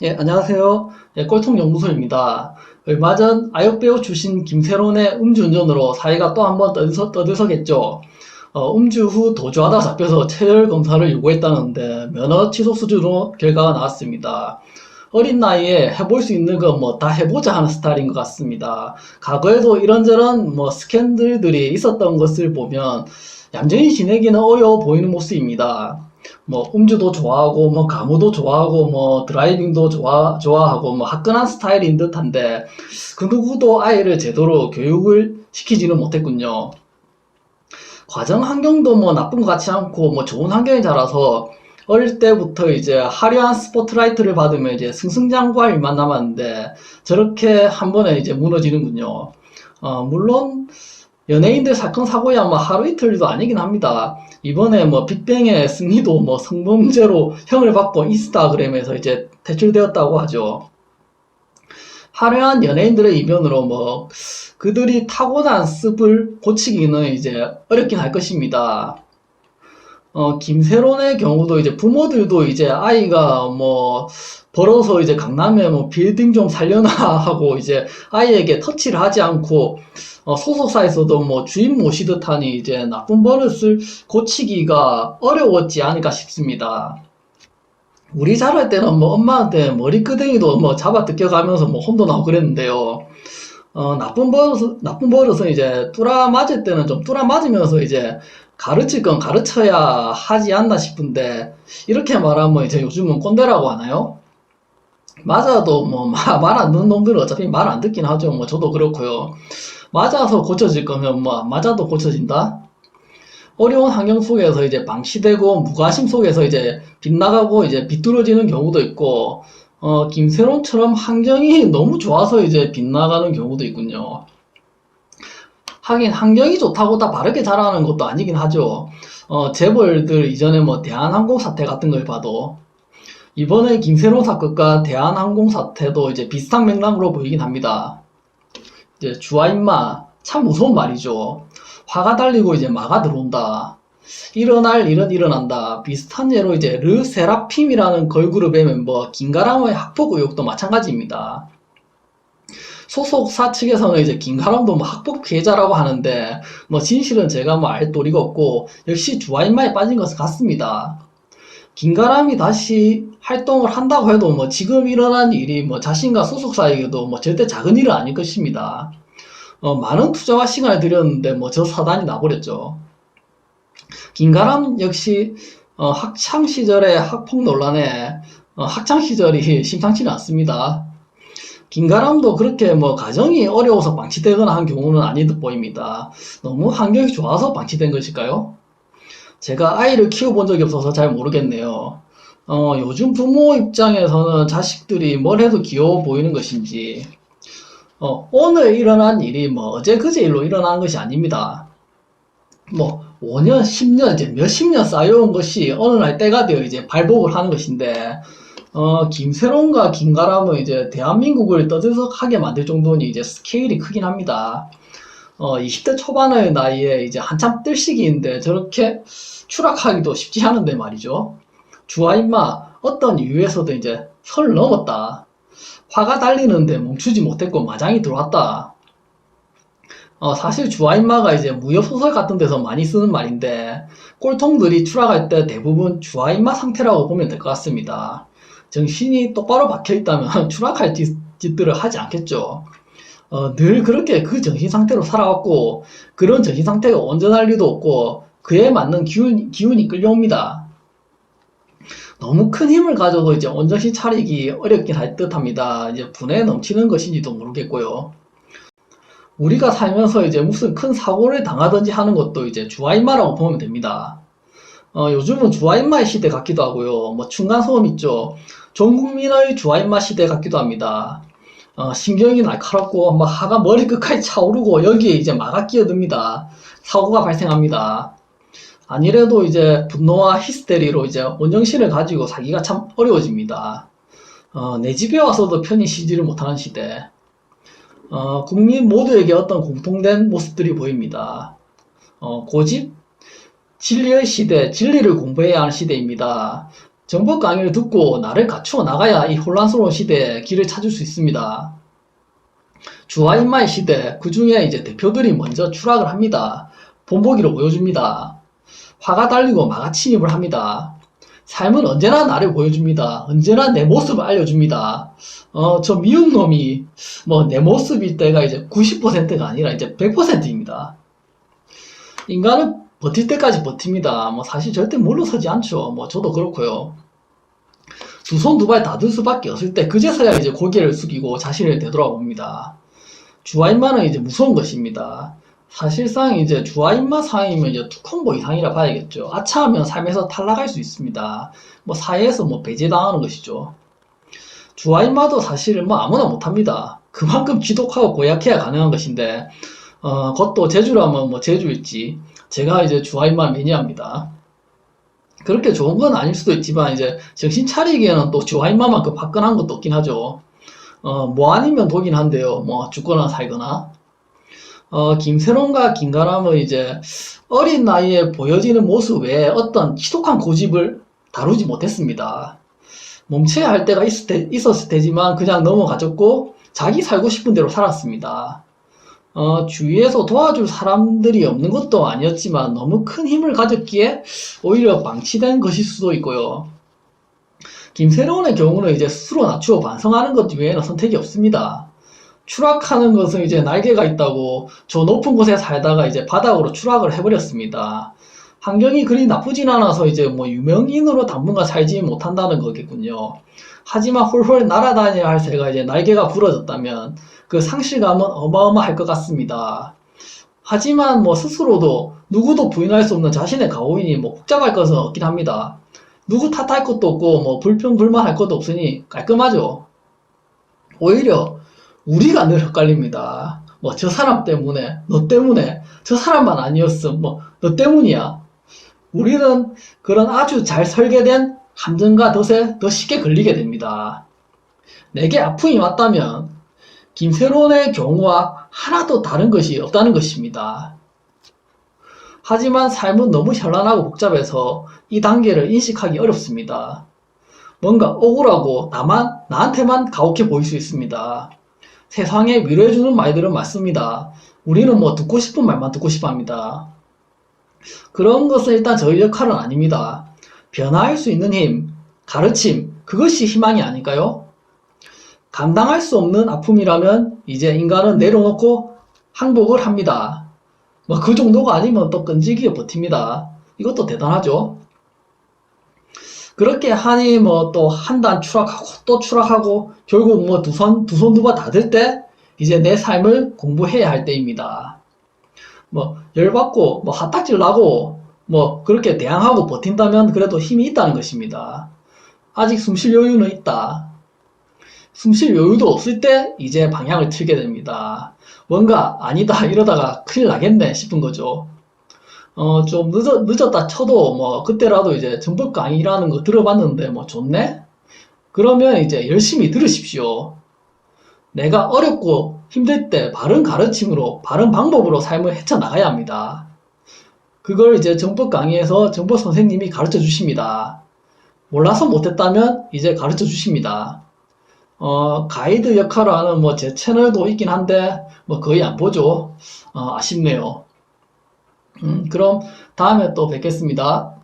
예, 안녕하세요. 예, 꼴통연구소입니다. 얼마 전 아역배우 출신 김세론의 음주운전으로 사회가 또 한번 떠들썩, 떠들썩했죠. 어, 음주 후 도주하다 잡혀서 체열 검사를 요구했다는데 면허 취소 수준으로 결과가 나왔습니다. 어린 나이에 해볼 수 있는 거뭐다 해보자 하는 스타일인 것 같습니다. 과거에도 이런저런 뭐 스캔들들이 있었던 것을 보면 얌전히 지내기는 어려워 보이는 모습입니다. 뭐 음주도 좋아하고 뭐 가무도 좋아하고 뭐 드라이빙도 좋아 좋아하고 뭐 화끈한 스타일인 듯한데 그 누구도 아이를 제대로 교육을 시키지는 못했군요. 과정 환경도 뭐 나쁜 것 같지 않고 뭐 좋은 환경에 자라서 어릴 때부터 이제 화려한 스포트라이트를 받으면 이제 승승장구할 일만 남았는데 저렇게 한 번에 이제 무너지는군요. 어, 물론 연예인들 사건 사고야 뭐 하루 이틀 일도 아니긴 합니다. 이번에 뭐 빅뱅의 승리도 뭐 성범죄로 형을 받고 인스타그램에서 이제 퇴출되었다고 하죠. 화려한 연예인들의 이변으로 뭐 그들이 타고난 습을 고치기는 이제 어렵긴 할 것입니다. 어, 김세론의 경우도 이제 부모들도 이제 아이가 뭐 벌어서 이제 강남에 뭐 빌딩 좀 살려나 하고 이제 아이에게 터치를 하지 않고 어, 소속사에서도 뭐 주인 모시듯 하니 이제 나쁜 버릇을 고치기가 어려웠지 않을까 싶습니다. 우리 자랄 때는 뭐 엄마한테 머리끄댕이도 뭐 잡아 뜯겨 가면서 뭐 혼도 나고 그랬는데요. 어, 나쁜 버릇, 나쁜 버릇은 이제 뚜라 맞을 때는 좀 뚜라 맞으면서 이제 가르칠 건 가르쳐야 하지 않나 싶은데, 이렇게 말하면 이제 요즘은 꼰대라고 하나요? 맞아도 뭐 말 안 듣는 놈들은 어차피 말 안 듣긴 하죠. 뭐 저도 그렇고요. 맞아서 고쳐질 거면 뭐안 맞아도 고쳐진다? 어려운 환경 속에서 이제 방치되고 무관심 속에서 이제 빗나가고 이제 비뚤어지는 경우도 있고 어, 김세론처럼 환경이 너무 좋아서 이제 빗나가는 경우도 있군요. 하긴 환경이 좋다고 다 바르게 자라는 것도 아니긴 하죠. 어, 재벌들 이전에 뭐 대한항공 사태 같은 걸 봐도 이번에 김세론 사건과 대한항공 사태도 이제 비슷한 맥락으로 보이긴 합니다. 이제 주아 임마 참 무서운 말이죠. 화가 달리고 이제 마가 들어온다. 일어날 일은 일어난다. 비슷한 예로 이제 르세라핌이라는 걸그룹의 멤버 김가람의 학폭 의혹도 마찬가지입니다. 소속사 측에서는 이제 김가람도 뭐 학폭 피해자라고 하는데 뭐 진실은 제가 뭐 알 도리가 없고 역시 주아인마에 빠진 것은 같습니다. 김가람이 다시 활동을 한다고 해도 뭐 지금 일어난 일이 뭐 자신과 소속사에게도 뭐 절대 작은 일은 아닐 것입니다. 어, 많은 투자와 시간을 들였는데 뭐 저 사단이 나버렸죠. 김가람 역시 어, 학창 시절의 학폭 논란에 어, 학창 시절이 심상치는 않습니다. 김가람도 그렇게 뭐 가정이 어려워서 방치되거나 한 경우는 아닌 듯 보입니다. 너무 환경이 좋아서 방치된 것일까요? 제가 아이를 키워본 적이 없어서 잘 모르겠네요. 어, 요즘 부모 입장에서는 자식들이 뭘 해도 귀여워 보이는 것인지, 어, 오늘 일어난 일이 뭐 어제 그제 일로 일어난 것이 아닙니다. 뭐 5년, 10년, 이제 몇십 년 쌓여온 것이 어느 날 때가 되어 이제 발복을 하는 것인데, 어, 김세론과 김가람은 이제 대한민국을 떠들썩하게 만들 정도니 이제 스케일이 크긴 합니다. 어, 20대 초반의 나이에 이제 한참 뜰 시기인데 저렇게 추락하기도 쉽지 않은데 말이죠. 주아 임마 어떤 이유에서도 이제 설 넘었다. 화가 달리는데 멈추지 못했고 마장이 들어왔다. 어, 사실 주아인마가 이제 무협소설 같은 데서 많이 쓰는 말인데 꼴통들이 추락할 때 대부분 주아인마 상태라고 보면 될 것 같습니다. 정신이 똑바로 박혀 있다면 추락할 짓, 짓들을 하지 않겠죠. 어, 늘 그렇게 그 정신 상태로 살아왔고 그런 정신 상태가 온전할 리도 없고 그에 맞는 기운, 기운이 끌려옵니다. 너무 큰 힘을 가져도 이제 온전히 차리기 어렵긴 할 듯합니다. 이제 분에 넘치는 것인지도 모르겠고요. 우리가 살면서 이제 무슨 큰 사고를 당하든지 하는 것도 이제 주아인마라고 보면 됩니다. 어, 요즘은 주아인마의 시대 같기도 하고요. 뭐 층간소음 있죠. 전 국민의 주아인마 시대 같기도 합니다. 어, 신경이 날카롭고 막 하가 머리 끝까지 차오르고 여기에 이제 마가 끼어듭니다. 사고가 발생합니다. 아니래도 이제 분노와 히스테리로 이제 온정신을 가지고 살기가 참 어려워집니다. 어, 내 집에 와서도 편히 쉬지를 못하는 시대. 어, 국민 모두에게 어떤 공통된 모습들이 보입니다. 어, 고집, 진리의 시대, 진리를 공부해야 하는 시대입니다. 정보 강의를 듣고 나를 갖추어 나가야 이 혼란스러운 시대에 길을 찾을 수 있습니다. 주화 인마의 시대, 그 중에 이제 대표들이 먼저 추락을 합니다. 본보기로 보여줍니다. 화가 달리고 마가 침입을 합니다. 삶은 언제나 나를 보여줍니다. 언제나 내 모습을 알려줍니다. 어, 저 미운 놈이 뭐 내 모습일 때가 이제 90%가 아니라 이제 100%입니다. 인간은 버틸 때까지 버팁니다. 뭐 사실 절대 물러서지 않죠. 뭐 저도 그렇고요. 두 손 두 발 다 들 수밖에 없을 때 그제서야 이제 고개를 숙이고 자신을 되돌아봅니다. 주아인마는 이제 무서운 것입니다. 사실상 이제 주아인마 상이면 이제 투 콤보 이상이라 봐야겠죠. 아차하면 삶에서 탈락할 수 있습니다. 뭐 사회에서 뭐 배제당하는 것이죠. 주아인마도 사실은 뭐 아무나 못합니다. 그만큼 지독하고 고약해야 가능한 것인데 어, 그것도 제주라면 뭐 제주일지 제가 이제 주아인마 매니아입니다. 그렇게 좋은 건 아닐 수도 있지만 이제 정신 차리기에는 또 주아인마만큼 화끈한 것도 없긴 하죠. 어, 뭐 아니면 독긴 한데요. 뭐 죽거나 살거나. 어, 김세론과 김가람은 이제 어린 나이에 보여지는 모습 외에 어떤 지독한 고집을 다루지 못했습니다. 멈춰야 할 때가 있을 테, 있었을 테지만 그냥 넘어가졌고 자기 살고 싶은 대로 살았습니다. 어, 주위에서 도와줄 사람들이 없는 것도 아니었지만 너무 큰 힘을 가졌기에 오히려 방치된 것일 수도 있고요. 김세론의 경우는 이제 스스로 낮추어 반성하는 것 외에는 선택이 없습니다. 추락하는 것은 이제 날개가 있다고 저 높은 곳에 살다가 이제 바닥으로 추락을 해버렸습니다. 환경이 그리 나쁘진 않아서 이제 뭐 유명인으로 당분간 살지 못한다는 거겠군요. 하지만 홀홀 날아다녀야 할 새가 이제 날개가 부러졌다면 그 상실감은 어마어마할 것 같습니다. 하지만 뭐 스스로도 누구도 부인할 수 없는 자신의 가오인이 뭐 복잡할 것은 없긴 합니다. 누구 탓할 것도 없고 뭐 불평 불만할 것도 없으니 깔끔하죠. 오히려 우리가 늘 헷갈립니다. 뭐 저 사람 때문에, 너 때문에, 저 사람만 아니었음, 뭐 너 때문이야. 우리는 그런 아주 잘 설계된 함정과 덫에 더 쉽게 걸리게 됩니다. 내게 아픔이 왔다면 김세론의 경우와 하나도 다른 것이 없다는 것입니다. 하지만 삶은 너무 현란하고 복잡해서 이 단계를 인식하기 어렵습니다. 뭔가 억울하고 나만, 나한테만 가혹해 보일 수 있습니다. 세상에 위로해주는 말들은 많습니다. 우리는 뭐 듣고 싶은 말만 듣고 싶어 합니다. 그런 것은 일단 저희 역할은 아닙니다. 변화할 수 있는 힘, 가르침, 그것이 희망이 아닐까요? 감당할 수 없는 아픔이라면 이제 인간은 내려놓고 항복을 합니다. 뭐 그 정도가 아니면 또 끈질기게 버팁니다. 이것도 대단하죠. 그렇게 하니 뭐또 한 단 추락하고 또 추락하고 결국 뭐 두 손 두 손두발다들 때 이제 내 삶을 공부해야 할 때입니다. 뭐 열받고 뭐 핫딱질 나고 뭐 그렇게 대항하고 버틴다면 그래도 힘이 있다는 것입니다. 아직 숨 쉴 여유는 있다. 숨 쉴 여유도 없을 때 이제 방향을 틀게 됩니다. 뭔가 아니다 이러다가 큰일 나겠네 싶은 거죠. 어, 좀 늦었, 늦었다 쳐도 뭐 그때라도 이제 정법 강의라는 거 들어봤는데 뭐 좋네? 그러면 이제 열심히 들으십시오. 내가 어렵고 힘들 때 바른 가르침으로 바른 방법으로 삶을 헤쳐나가야 합니다. 그걸 이제 정법 강의에서 정법 선생님이 가르쳐 주십니다. 몰라서 못했다면 이제 가르쳐 주십니다. 어, 가이드 역할을 하는 뭐 제 채널도 있긴 한데 뭐 거의 안 보죠. 어, 아쉽네요. 음, 그럼 다음에 또 뵙겠습니다.